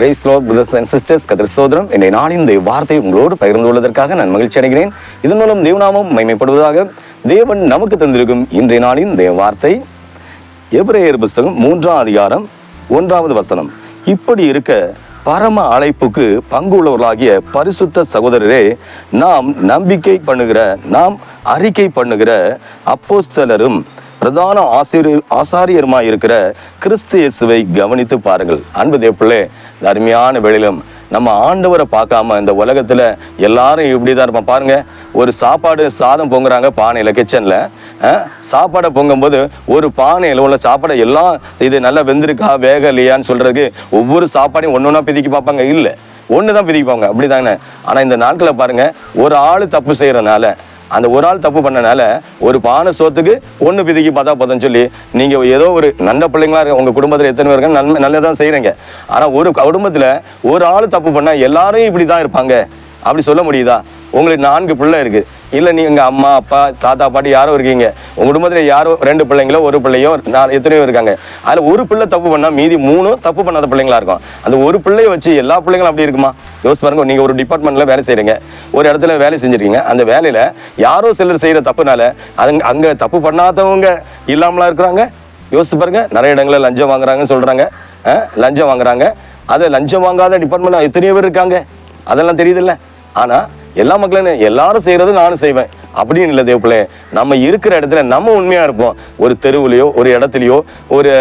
Christ லோ brothers and sisters கதிர் சோதரம் நாளின் இந்த வார்த்தை உங்களோடு பகிர்ந்து கொள்வதற்காக நான் மகிழ்ச்சி அடைகிறேன். இதன் மூலம் தேவநாமம் மைமைப்படுவதாக தேவன் நமக்கு தந்திருக்கும் இன்றைய நாளின் தேவ வார்த்தை. எபிரேயர் புஸ்தகம் மூன்றாம் அதிகாரம் ஒன்றாவது வசனம். இப்படி இருக்க பரம அழைப்புக்கு பங்கு உள்ளவர்களாகிய பரிசுத்த சகோதரரே நாம் நம்பிக்கை பண்ணுகிற நாம் அறிக்கை பண்ணுகிற அப்போஸ்தலரும் பிரதான ஆசிரியர் ஆசாரியருமாய் இருக்கிற கிறிஸ்து இயேசுவை கவனித்து பாருங்கள். அன்பு தேவப்பிள்ளை இந்த அருமையான வேளையிலும் நம்ம ஆண்டவரை பார்க்காம இந்த உலகத்தில் எல்லாரும் இப்படி தான் இருப்போம். பாருங்க ஒரு சாப்பாடு சாதம் பொங்குறாங்க பானையில் கிச்சனில் சாப்பாடை பொங்கும்போது ஒரு பானையில் உள்ள சாப்பாடை எல்லாம் இது நல்லா வெந்திருக்கா வேக இல்லையான்னு சொல்கிறதுக்கு ஒவ்வொரு சாப்பாடையும் ஒன்று ஒன்றா பிதிக்கி பார்ப்பாங்க. இல்லை ஒன்று தான் பிதிப்பாங்க அப்படிதானே? ஆனால் இந்த நாட்களை பாருங்க ஒரு ஆள் தப்பு செய்கிறனால அந்த ஒரு ஆள் தப்பு பண்ணனால ஒரு பானை சோத்துக்கு ஒன்று பிதிக்கி பார்த்தா போதும்னு சொல்லி நீங்கள் ஏதோ ஒரு நல்ல பிள்ளைங்களா இருக்க உங்கள் குடும்பத்தில் எத்தனை பேருக்கு நன்மை நல்லதான் செய்கிறீங்க ஆனால் ஒரு குடும்பத்தில் ஒரு ஆள் தப்பு பண்ணால் எல்லாரும் இப்படி தான் இருப்பாங்க. அப்படி சொல்ல முடியுதா? உங்களுக்கு நான்கு பிள்ளை இருக்குது இல்லை நீங்கள் அம்மா அப்பா தாத்தா பாட்டி யாரோ இருக்கீங்க. உங்கள் குடும்பத்தில் யாரோ ரெண்டு பிள்ளைங்களோ ஒரு பிள்ளையோ நாலு எத்தனையோ இருக்காங்க. அதில் ஒரு பிள்ளை தப்பு பண்ணால் மீதி மூணும் தப்பு பண்ணாத பிள்ளைங்களா இருக்கும். அந்த ஒரு பிள்ளையை வச்சு எல்லா பிள்ளைங்களும் அப்படி இருக்குமா? யோசிச்சு பாருங்க நீங்கள் ஒரு டிபார்ட்மெண்ட்டில் வேலை செய்கிறீங்க ஒரு இடத்துல வேலை செஞ்சுருக்கீங்க. அந்த வேலையில் யாரோ சிலர் செய்கிற தப்புனால அது அங்கே தப்பு பண்ணாதவங்க இல்லாமலாம் இருக்கிறாங்க. யோசிச்சு பாருங்க நிறைய இடங்களில் லஞ்சம் வாங்குறாங்கன்னு சொல்கிறாங்க லஞ்சம் வாங்குறாங்க. அதை லஞ்சம் வாங்காத டிபார்ட்மெண்ட் எத்தனையோ பேர் இருக்காங்க. அதெல்லாம் தெரியுதுல்ல. ஆனால் எல்லா மக்களும் எல்லாரும் செய்கிறது நானும் செய்வேன். அப்படின்னு இல்லை தேவப்பிள்ளை. நம்ம இருக்கிற இடத்துல நம்ம உண்மையாக இருப்போம். ஒரு தெருவுலையோ ஒரு இடத்துலையோ ஒரு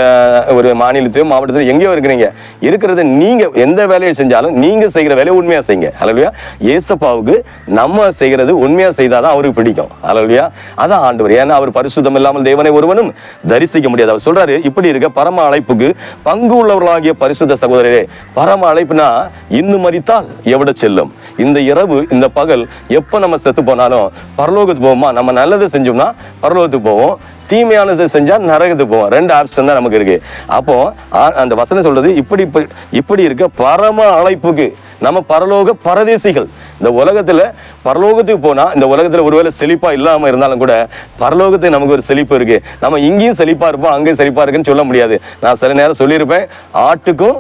ஒரு மாநிலத்தையோ மாவட்டத்திலோ எங்கேயோ இருக்கிறீங்க. இருக்கிறது நீங்கள் எந்த வேலையை செஞ்சாலும் நீங்கள் செய்கிற வேலையை உண்மையாக செய்யுங்க. அலலுயா ஏசப்பாவுக்கு நம்ம செய்கிறது உண்மையாக செய்தால் தான் அவருக்கு பிடிக்கும். அலலுயா அதான் ஆண்டவர். ஏன்னா அவர் பரிசுத்தம் இல்லாமல் தேவனை ஒருவனும் தரிசிக்க முடியாது. அவர் சொல்றாரு இப்படி இருக்க பரம அழைப்புக்கு பங்கு உள்ளவர்களாகிய பரிசுத்த சகோதரரே பரம அழைப்புனா இன்னும் மறித்தால் எவிட செல்லும்? இந்த இரவு இந்த பகல் எப்போ நம்ம செத்து போனாலும் பரலோகத்துக்கு போவோமா? நம்ம நல்லது செஞ்சோம்னா பரலோகத்துக்கு போவோம். தீமையானது செஞ்சால் நரகத்துக்கு போவோம். ரெண்டு ஆப்ஷன் தான் நமக்கு இருக்கு. அப்போ அந்த வசனம் சொல்றது இப்படி இப்படி இருக்க பரம அழைப்புக்கு நம்ம பரலோக பரதேசிகள். இந்த உலகத்துல பரலோகத்துக்கு போனா இந்த உலகத்துல ஒருவேளை செழிப்பா இல்லாம இருந்தாலும் கூட பரலோகத்துக்கு நமக்கு ஒரு செழிப்பு இருக்கு. நம்ம இங்கேயும் செழிப்பா இருப்போம் அங்கேயும் செழிப்பா இருக்குன்னு சொல்ல முடியாது. நான் சில நேரம் சொல்லியிருப்பேன் ஆட்டுக்கும்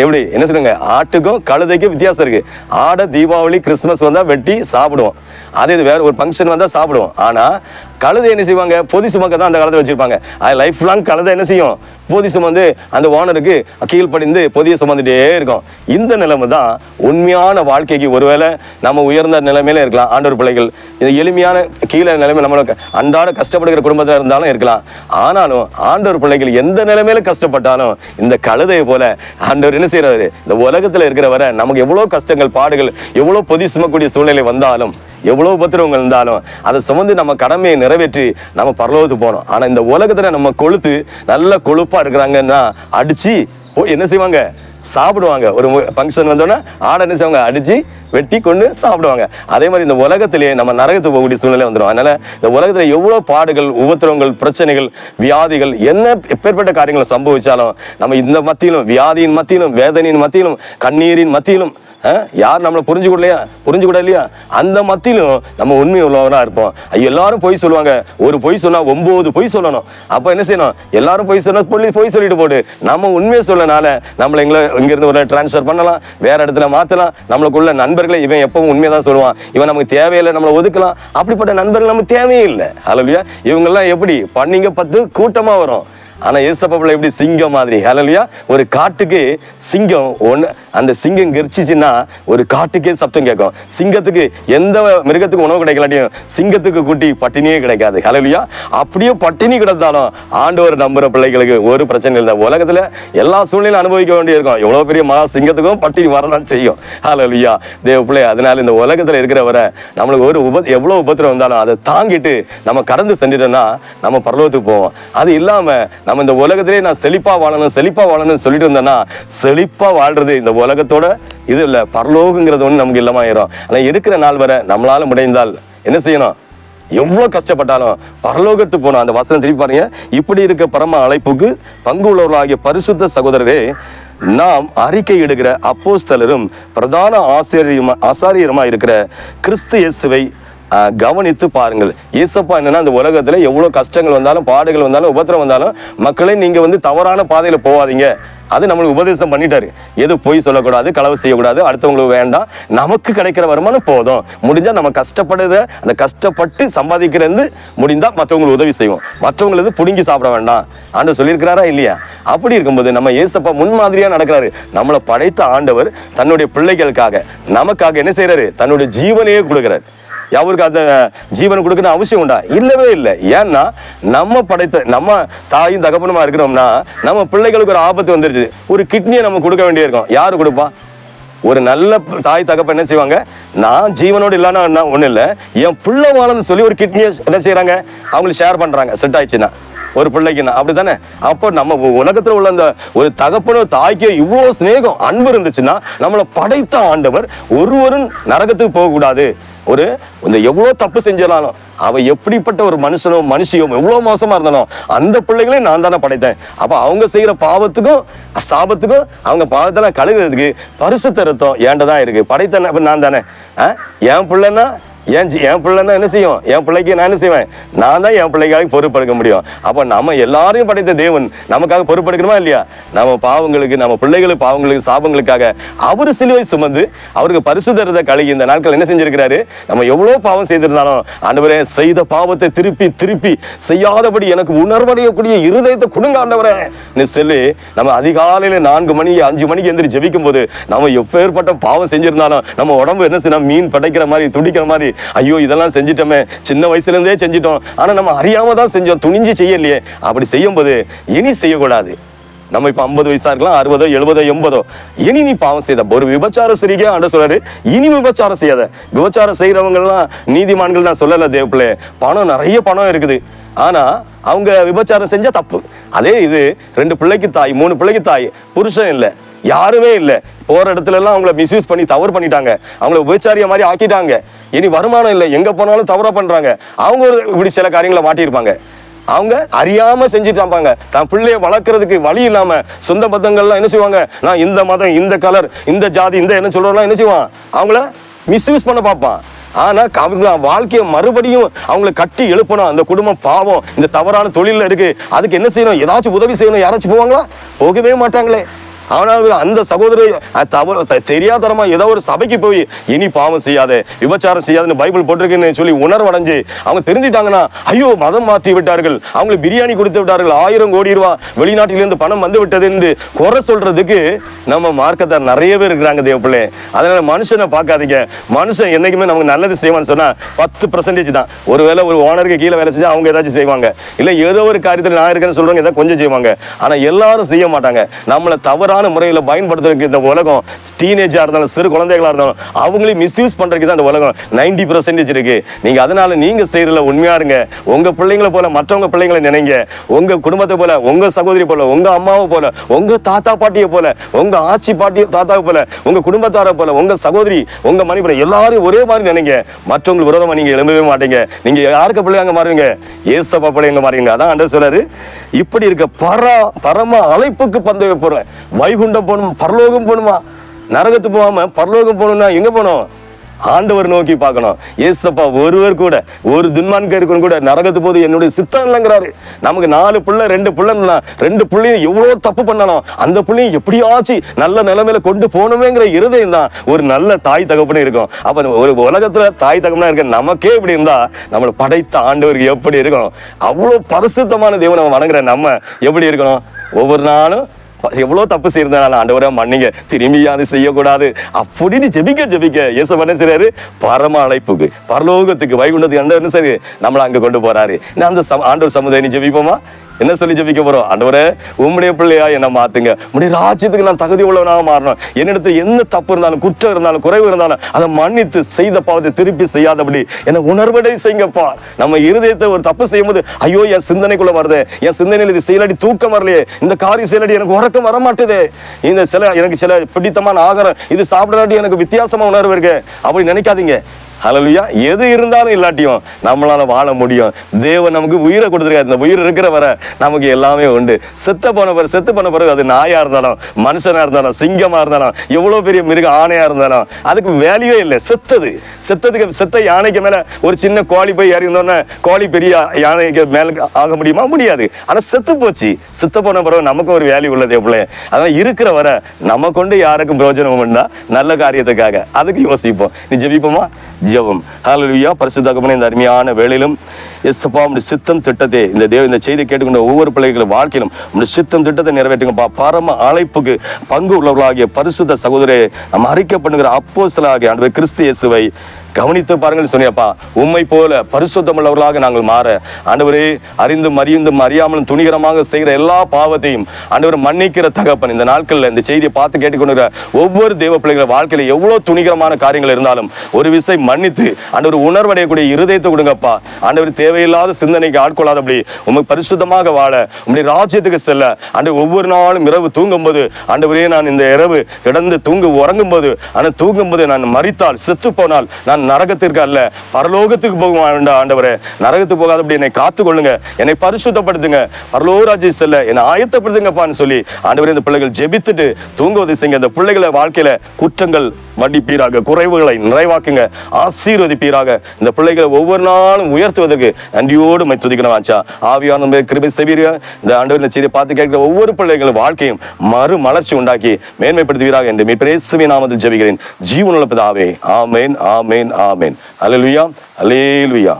எப்படி? என்ன சொல்லுங்க? ஆட்டுக்கும் கழுதைக்கும் வித்தியாசம் இருக்கு. ஆடை தீபாவளி கிறிஸ்துமஸ் வந்தால் வெட்டி சாப்பிடுவோம். அதே இது வேற ஒரு ஃபங்க்ஷன் வந்தால் சாப்பிடுவோம். ஆனால் கழுதை என்ன செய்வாங்க? பொதி சுமக்க தான் அந்த காலத்தில் வச்சிருப்பாங்க. அது லைஃப் லாங் கழுதை என்ன செய்யும்? பொதி சுமந்து அந்த ஓனருக்கு கீழ்ப்படிந்து பொதியை சுமந்துட்டே இருக்கும். இந்த நிலைமை தான் உண்மையான வாழ்க்கைக்கு ஒருவேளை நம்ம உயர்ந்த நிலைமையில இருக்கலாம். ஆண்டவர் பிள்ளைகள் இது எளிமையான கீழே நிலைமை நம்மளுக்கு அன்றாட கஷ்டப்படுகிற குடும்பத்தில் இருந்தாலும் இருக்கலாம். ஆனாலும் ஆண்டவர் பிள்ளைகள் எந்த நிலைமையில கஷ்டப்பட்டாலும் இந்த கழுதையை போல ஆண்டவர் என்ன செய்யறாரு இந்த உலகத்தில் இருக்கிற வரை நமக்கு எவ்வளோ கஷ்டங்கள் பாடுகள் எவ்வளோ பொதி சுமக்கூடிய சூழ்நிலை வந்தாலும் எவ்வளோ உபத்திரவங்கள் இருந்தாலும் அதை சுமந்து நம்ம கடமையை நிறைவேற்றி நம்ம பரலோகத்துக்கு போனோம் ஆனால் இந்த உலகத்தில் நம்ம கொளுத்து நல்ல கொழுப்பாக இருக்கிறாங்கன்னா அடித்து போய் என்ன செய்வாங்க? சாப்பிடுவாங்க. ஒரு ஃபங்க்ஷன் வந்தோன்னா ஆடை என்ன செய்வாங்க? அடித்து வெட்டி கொண்டு சாப்பிடுவாங்க. அதே மாதிரி இந்த உலகத்திலேயே நம்ம நரகத்துக்கு போகக்கூடிய சூழ்நிலை வந்துடும். அதனால் இந்த உலகத்தில் எவ்வளோ பாடுகள் உபத்திரவங்கள் பிரச்சனைகள் வியாதிகள் என்ன எப்பேற்பட்ட காரியங்களை சம்பவிச்சாலும் நம்ம இந்த மத்தியிலும் வியாதியின் மத்தியிலும் வேதனையின் மத்தியிலும் கண்ணீரின் மத்தியிலும் யார் நம்மளை புரிஞ்சுக்கூடலையா புரிஞ்சுக்கூட இல்லையா? அந்த மத்தியிலும் நம்ம உண்மை உள்ளவனா இருப்போம். எல்லாரும் பொய் சொல்லுவாங்க. ஒரு பொய் சொன்னா ஒன்பது பொய் சொல்லணும். அப்ப என்ன செய்யணும்? எல்லாரும் பொய் சொன்னா பொய் பொய் சொல்லிட்டு போடு. நம்ம உண்மையை சொல்லனால நம்மளை எங்களை இங்கிருந்து ஒரு ட்ரான்ஸ்ஃபர் பண்ணலாம். வேற இடத்துல மாத்தலாம். நம்மளுக்குள்ள நண்பர்களை இவன் எப்பவும் உண்மையை தான் சொல்லுவான். இவன் நமக்கு தேவையில்லை நம்மளை ஒதுக்கலாம். அப்படிப்பட்ட நண்பர்கள் நமக்கு தேவையே இல்லை. ஹalleluya இவங்கெல்லாம் எப்படி? பண்ணிங்க பத்து கூட்டமா வரும். ஆனால் ஏசப்பாவில் எப்படி சிங்கம் மாதிரி ஹலலியா ஒரு காட்டுக்கு சிங்கம் ஒன்று அந்த சிங்கம் கெரிச்சிச்சுன்னா ஒரு காட்டுக்கே சப்தம் கேட்கும். சிங்கத்துக்கு எந்த மிருகத்துக்கு உணவு கிடைக்கலாட்டியும் சிங்கத்துக்கு குட்டி பட்டினியே கிடைக்காது. ஹலலியா அப்படியே பட்டினி கிடந்தாலும் ஆண்டவர் நம்புற பிள்ளைகளுக்கு ஒரு பிரச்சனை இல்லை. உலகத்தில் எல்லா சூழ்நிலையும் அனுபவிக்க வேண்டியிருக்கும். எவ்வளோ பெரிய மகா சிங்கத்துக்கும் பட்டினி வரதான் செய்யும். ஹலலியா தேவ பிள்ளை அதனால இந்த உலகத்தில் இருக்கிற வரை நம்மளுக்கு ஒரு உப எவ்வளோ உபத்திரம் வந்தாலும் அதை தாங்கிட்டு நம்ம கடந்து சென்றுட்டோம்னா நம்ம பரலோகத்துக்கு போவோம். அது இல்லாமல் நம்ம இந்த உலகத்திலே நான் செழிப்பாக வாழணும் செழிப்பாக வாழணும்னு சொல்லிட்டு இருந்தேன்னா செழிப்பாக வாழ்றது இந்த உலகத்தோட இது இல்லை பரலோகங்கிறது ஒன்று நமக்கு இல்லமாயிரும் ஆனால் இருக்கிற நாள் வரை நம்மளால முடிந்தால் என்ன செய்யணும்? எவ்வளோ கஷ்டப்பட்டாலும் பரலோகத்துக்கு போனோம் அந்த வசனம் திருப்பி பாருங்க. இப்படி இருக்க பரம அழைப்புக்கு பங்கு உள்ளவர்களாகிய பரிசுத்த சகோதரரே நாம் அறிக்கை இடுகிற அப்போஸ்தலரும் பிரதான ஆசிரியருமா ஆசாரியருமா இருக்கிற கிறிஸ்து இயேசுவை கவனித்து பாருங்கள். ஏசப்பா என்னன்னா அந்த உலகத்துல எவ்வளவு கஷ்டங்கள் வந்தாலும் பாடுகள் வந்தாலும் உபத்திரம் வந்தாலும் மக்களே நீங்க வந்து தவறான பாதையில போகாதீங்க. அது நம்மளுக்கு உபதேசம் பண்ணிட்டாரு. எது பொய் சொல்லக்கூடாது களவு செய்யக்கூடாது அடுத்தவங்களுக்கு வேண்டாம். நமக்கு கிடைக்கிற வருமானம் போதும். முடிஞ்சா நம்ம கஷ்டப்படுற அந்த கஷ்டப்பட்டு சம்பாதிக்கிறது முடிந்தா மற்றவங்களுக்கு உதவி செய்வோம். மற்றவங்களுக்கு புடுங்கி சாப்பிட வேண்டாம். ஆண்டு சொல்லியிருக்கிறாரா இல்லையா? அப்படி இருக்கும்போது நம்ம ஏசப்பா முன்மாதிரியா நடக்கிறாரு. நம்மளை படைத்த ஆண்டவர் தன்னுடைய பிள்ளைகளுக்காக நமக்காக என்ன செய்யறாரு தன்னுடைய ஜீவனையே கொடுக்குறாரு. அவருக்கு அந்த ஜீவனை கொடுக்கணும் அவசியம் உண்டா? இல்லவே இல்லை. ஏன்னா நம்ம படைத்த நம்ம தாயும் தகப்பனமாக இருக்கிறோம்னா நம்ம பிள்ளைகளுக்கு ஒரு ஆபத்து வந்துருச்சு. ஒரு கிட்னியை நம்ம கொடுக்க வேண்டியிருக்கோம். யார் கொடுப்பா? ஒரு நல்ல தாய் தகப்பன் என்ன செய்வாங்க? நான் ஜீவனோடு இல்லைன்னா ஒன்றும் இல்லை. என் பிள்ளை வாழன்னு சொல்லி ஒரு கிட்னியை என்ன செய்கிறாங்க அவங்களுக்கு ஷேர் பண்ணுறாங்க செட் ஆயிடுச்சுன்னா. ஒரு பிள்ளைக்குன்னா. அப்படி தானே அப்போ நம்ம உலகத்தில் உள்ள அந்த ஒரு தகப்பனோ தாய்க்கோ இவ்வளோ ஸ்நேகம் அன்பு இருந்துச்சுன்னா நம்மளை படைத்த ஆண்டவர் ஒருவரும் நரகத்துக்கு போகக்கூடாது. ஒரு இந்த எவ்வளோ தப்பு செஞ்சாலும் அவன் எப்படிப்பட்ட ஒரு மனுஷனோ மனுஷியோ எவ்வளோ மோசமாக இருந்தாலும் அந்த பிள்ளைகளையும் நான் தானே படைத்தேன். அப்போ அவங்க செய்கிற பாவத்துக்கும் சாபத்துக்கும் அவங்க பாவத்தெல்லாம் கழுகுறதுக்கு பரிசு தருத்தம் ஏண்டதான் இருக்குது இருக்கு படைத்த நான் தானே. ஆ? என் பிள்ளைன்னா என் என் பிள்ளைன்னா என்ன செய்யும்? என் பிள்ளைக்கு நான் என்ன செய்வேன்? நான் தான் என் பிள்ளைக்காக பொறுப்பெடுக்க முடியும். அப்போ நம்ம எல்லாரையும் படைத்த தேவன் நமக்காக பொறுப்பெடுக்கணுமா இல்லையா? நம்ம பாவங்களுக்கு நம்ம பிள்ளைகளுக்கு பாவங்களுக்கு சாபங்களுக்காக அவர் சிலுவை சுமந்து அவருக்கு பரிசுத்தரத்தை கழுகி இந்த நாட்கள் என்ன செஞ்சிருக்கிறாரு? நம்ம எவ்வளோ பாவம் செய்திருந்தாலும் ஆண்டவரே செய்த பாவத்தை திருப்பி திருப்பி செய்யாதபடி எனக்கு உணர்வடையக்கூடிய இருதயத்தை கொடுங்க ஆண்டவரே. நீ சொல்லி நம்ம அதிகாலையில் நான்கு மணி அஞ்சு மணிக்கு எந்திரி ஜெபிக்கும் போது நம்ம எப்பேற்பட்ட பாவம் செஞ்சிருந்தாலும் நம்ம உடம்பு என்ன செய்யணும்? மீன் படைக்கிற மாதிரி துடிக்கிற மாதிரி ஐயோ இதெல்லாம் செஞ்சிட்டோமே. சின்ன வயசுல இருந்தே செஞ்சிட்டோம். ஆனா நம்ம அறியாமல் தான் செஞ்சோம். துணிஞ்சு செய்யலையே. அப்படி செய்யும்போது இனி செய்யக்கூடாது. நம்ம இப்ப ஐம்பது வயசா இருக்கலாம் அறுபதோ எழுபதோ எண்பதோ. இனி நீ பாவம் செய்த ஒரு விபச்சார சிறிகே ஆண்ட சொல்றாரு. இனி விபச்சாரம் செய்யாத. விபச்சாரம் செய்யறவங்க எல்லாம் நீதிமான்கள் நான் சொல்லல தேவப்பிள்ளை. பணம் நிறைய பணம் இருக்குது. ஆனா அவங்க விபச்சாரம் செஞ்சா தப்பு. அதே இது ரெண்டு பிள்ளைக்கு தாய் மூணு பிள்ளைக்கு தாய். புருஷன் இல்லை. யாருமே இல்லை. போற இடத்துல எல்லாம் அவங்கள மிஸ்யூஸ் பண்ணி தவறு பண்ணிட்டாங்க. அவங்கள உபச்சாரிய மாதிரி ஆக்கிட்டாங்க. இனி வருமானம் இல்லை. எங்க போனாலும் தவறா பண்றாங்க. அவங்க இப்படி சில காரியங்களை மாட்டியிருப்பாங்க. அவங்க அறியாம செஞ்சுட்டாம்பாங்க தன் பிள்ளைய வளர்க்கறதுக்கு வழி இல்லாம சொந்த பந்தங்கள்லாம் என்ன செய்வாங்க? நான் இந்த மதம் இந்த கலர் இந்த ஜாதி இந்த என்ன சொல்றோம்லாம் என்ன செய்வான்? அவங்கள மிஸ்யூஸ் பண்ண பார்ப்பான். ஆனா அவங்க வாழ்க்கையை மறுபடியும் அவங்களை கட்டி எழுப்பணும். அந்த குடும்பம் பாவம் இந்த தவறான தொழில இருக்கு. அதுக்கு என்ன செய்யணும்? ஏதாச்சும் உதவி செய்யணும். யாராச்சும் போவாங்களா? போகவே மாட்டாங்களே. ஆனால் அந்த சகோதரி தெரியாதரமா த- ஏதோ ஒரு சபைக்கு போய் இனி பாவம் செய்யாத விபச்சாரம் செய்யாதுன்னு பைபிள் போட்டிருக்குன்னு சொல்லி உணர்வடைஞ்சு அவங்க தெரிஞ்சுட்டாங்கன்னா ஐயோ மதம் மாற்றி விட்டார்கள் அவங்களுக்கு பிரியாணி கொடுத்து விட்டார்கள் ஆயிரம் கோடி ரூபா வெளிநாட்டிலிருந்து பணம் வந்து விட்டது என்று குறை சொல்றதுக்கு நம்ம மார்க்கத்தை நிறைய பேர் இருக்கிறாங்க தேவப்பிள்ளை. அதனால மனுஷனை பார்க்காதீங்க. மனுஷன் என்னைக்குமே நமக்கு நல்லது செய்வான்னு சொன்னா பத்து பர்சன்டேஜ் தான். ஒருவேளை ஒரு ஓனருக்கு கீழே வேலை செஞ்சா அவங்க ஏதாச்சும் செய்வாங்க. இல்லை ஏதோ ஒரு காரியத்தில் நான் இருக்கேன்னு சொல்றவங்க ஏதாவது கொஞ்சம் செய்வாங்க. ஆனா எல்லாரும் செய்ய மாட்டாங்க. நம்மளை தவறான முறையில் பயன்படுத்துறதுக்கு இந்த உலகம் டீனேஜாக இருந்தாலும் சிறு குழந்தைகளா இருந்தாலும் அவங்களையும் மிஸ்யூஸ் பண்ணுறதுக்கு தான் இந்த உலகம் நைன்டி பர்சன்டேஜ் இருக்கு. நீங்க அதனால நீங்க செய்கிறல உண்மையா இருங்க. உங்க பிள்ளைங்களை போல மற்றவங்க பிள்ளைங்களை நினைங்க. உங்க குடும்பத்தை போல உங்க சகோதரி போல உங்க அம்மாவை போல உங்க தாத்தா பாட்டியை போல உங்க ஆச்சி பாட்டி தாத்தாவை போல உங்க குடும்பத்தாரை போல உங்க சகோதரி உங்க மனைவி போல எல்லாரும் ஒரே மாதிரி நினைங்க. மற்றவங்களுக்கு விரோதமாக நீங்க எழும்பவே மாட்டீங்க. நீங்க யாருக்கு பிள்ளைங்க மாறுவீங்க? ஏசப்பா பிள்ளைங்க மாறுவீங்க. அதான் அண்டர் சொல்றாரு. இப்படி இருக்க பர பரம அழைப்புக்கு பந்தய போகிறேன் வைகுண்டம் போகணும் பரலோகம் போகணுமா நரகத்துக்கு போகாம பரலோகம் போகணும்னா எங்க போகணும்? ஆண்டவர் நோக்கி பார்க்கணும். ஏசப்பா ஒருவர் கூட ஒரு துன்மான்கருக்கும் கூட நரகத்து போது என்னுடைய சித்தம் இல்லைங்கிறாரு. நமக்கு நாலு பிள்ளை ரெண்டு பிள்ளைன்னா ரெண்டு பிள்ளையும் எவ்வளோ தப்பு பண்ணாலும் அந்த பிள்ளையும் எப்படியாச்சு நல்ல நிலைமையில கொண்டு போகணுமேங்கிற இருதயம் தான் ஒரு நல்ல தாய் தகப்பனே இருக்கும். அப்போ ஒரு உலகத்துல தாய் தகப்பனா இருக்க நமக்கே இப்படி இருந்தா நம்மளை படைத்த ஆண்டவருக்கு எப்படி இருக்கணும் அவ்வளோ பரிசுத்தமான தேவனை வணங்குற நம்ம எப்படி இருக்கணும்? ஒவ்வொரு நாளும் எவ்வளவு தப்பு செய்யறதுனால ஆண்டவரே மன்னிங்க. திரும்பி அது செய்யக்கூடாது. அப்படின்னு ஜெபிக்க ஜெபிக்க இயேசு என்ன செய்றாரு? பரம அழைப்புக்கு பரலோகத்துக்கு வைகுண்டத்துக்கு என்ன சரி நம்மளை அங்க கொண்டு போறாரு. நான் அந்த சம் ஆண்டவர் சமுதாயம் நீ ஜெபிப்போமா? என்ன சொல்லி ஜபிக்க போறோம்? ஆண்டவரே உம்முடைய பிள்ளையா என்ன மாத்துங்க. உடைய ராஜ்யத்துக்கு நான் தகுதி உள்ளவனாக மாறணும். என்னிடத்துல என்ன தப்பு இருந்தாலும் குற்றம் இருந்தாலும் குறைவு இருந்தாலும் அதை மன்னித்து செய்த பாவத்தை திருப்பி செய்யாதபடி என்னை உணர்வடை செய்யுங்கப்பா. நம்ம இருதயத்தை ஒரு தப்பு செய்யும்போது ஐயோ என் சிந்தனைக்குள்ள வருது. என் சிந்தனையில் இது செயலடி தூக்கம் வரலையே. இந்த காரியம் செயலடி எனக்கு உறக்கம் வர மாட்டுதே இந்த சில எனக்கு சில பிடித்தமான ஆகாரம் இது சாப்பிடாட்டி எனக்கு வித்தியாசமா உணர்வு இருக்கு. அப்படி நினைக்காதீங்க. ஹalleluya. எது இருந்தாலும் இல்லாட்டியும் நம்மளால வாழ முடியும். தேவன் நமக்கு உயிரை கொடுத்துருக்காரு. இந்த உயிர் இருக்கிற வர நமக்கு எல்லாமே உண்டு. செத்த போன பிறகு செத்து போன பிறகு அது நாயா இருந்தாலும் மனுஷனா இருந்தாலும் சிங்கமா இருந்தாலும் எவ்வளவு பெரிய மிருக ஆணையா இருந்தாலும் அதுக்கு வேல்யூவே இல்லை. செத்தது. செத்ததுக்கு செத்த யானைக்கு மேல ஒரு சின்ன கோழி போய் இறங்கினோடனே கோழி பெரிய யானைக்கு மேல ஆக முடியுமா? முடியாது. ஆனா செத்து போச்சு. செத்த போன பிறகு நமக்கு ஒரு வேல்யூ உள்ளது எப்படி அதனால இருக்கிற வரை நம்ம கொண்டு யாருக்கும் பிரயோஜனம் உண்டா நல்ல காரியத்துக்காக. அதுக்கு யோசிப்போம். நீ ஜெபிப்போமா? ஜெபம். ஹalleluya பரிசுத்தகப்பனே இந்த அருமையான வேளையிலும் எஸ்ப்பா உடைய சித்தம் திட்டத்தை இந்த தேவ இந்த செய்தி கேட்டுக்கொண்ட ஒவ்வொரு பிள்ளைகளும் வாழ்க்கையிலும் உடைய சித்தம் திட்டத்தை நிறைவேற்றுங்கப்பா பரம அழைப்புக்கு பங்கு உள்ளவர்களாகிய பரிசுத்த சகோதரே நம்ம அறிக்கை பண்ணுகிற சிலாகிய ஆண்டவர் கிறிஸ்து இயேசுவை கவனித்து பாருங்கள். சொன்னியப்பா உம்மை போல பரிசுத்தம் உள்ளவர்களாக நாங்கள் மாற ஆண்டவரே அறிந்தும் அறிந்தும் அறியாமலும் துணிகரமாக செய்கிற எல்லா பாவத்தையும் ஆண்டவர் மன்னிக்கிற தகப்பன். இந்த நாட்களில் இந்த செய்தியை பார்த்து கேட்டுக்கொண்டிருக்கிற ஒவ்வொரு தேவ பிள்ளைಗಳ வாழ்க்கையில எவ்வளவு துணிகரமான காரியங்கள் இருந்தாலும் ஒரு விசை மன்னித்து ஆண்டவர் உணர்வடையக்கூடிய இருதயத்தை கொடுங்கப்பா. ஆண்டவர் தேவையில்லாத சிந்தனைக்கு ஆட்கொள்ளாதபடி உங்களுக்கு பரிசுத்தமாக வாழ உங்களுடைய ராஜ்யத்துக்கு செல்ல. ஆண்டவர் ஒவ்வொரு நாளும் இரவு தூங்கும்போது ஆண்டவரே நான் இந்த இரவு கிடந்து தூங்கு உறங்கும்போது ஆனால் தூங்கும்போது நான் மறித்தால் செத்து போனால் நான் நரகத்திற்கு அல்ல பரலோகத்துக்கு போக வேண்டாம் ஆண்டவரே. நரகத்துக்கு போகாதபடி என்னை காத்துக்கொள்ளுங்க என்னை பரிசுத்தப்படுத்துங்க பரலோக செல்ல என்னை ஆயத்தப்படுத்துங்கப்பான்னு சொல்லி ஆண்டவரே இந்த பிள்ளைகள் ஜெபித்துட்டு தூங்குவதை செய்யுங்க. இந்த பிள்ளைகளை வாழ்க்கையில குற்றங்கள் மடிப்பீராக குறைவுகளை நிறைவாக்குங்க ஆசீர்வதிப்பீராக. இந்த பிள்ளைகளை ஒவ்வொரு நாளும் உயர்த்துவதற்கு நன்றியோடு மை துதிக்கணும் ஆச்சா. ஆவியான கிருபை செவிய இந்த ஆண்டவர் இந்த செய்தியை பார்த்து கேட்கிற ஒவ்வொரு பிள்ளைகளும் வாழ்க்கையும் மறு மலர்ச்சி உண்டாக்கி மேன்மைப்படுத்துவீராக என்று மீ பிரேசுவி நாமத்தில் ஜெபிக்கிறேன். ஜீவனுள்ள பிதாவே ஆமேன் ஆமேன் ஆமேன். அல்லேலுயா அல்லேலுயா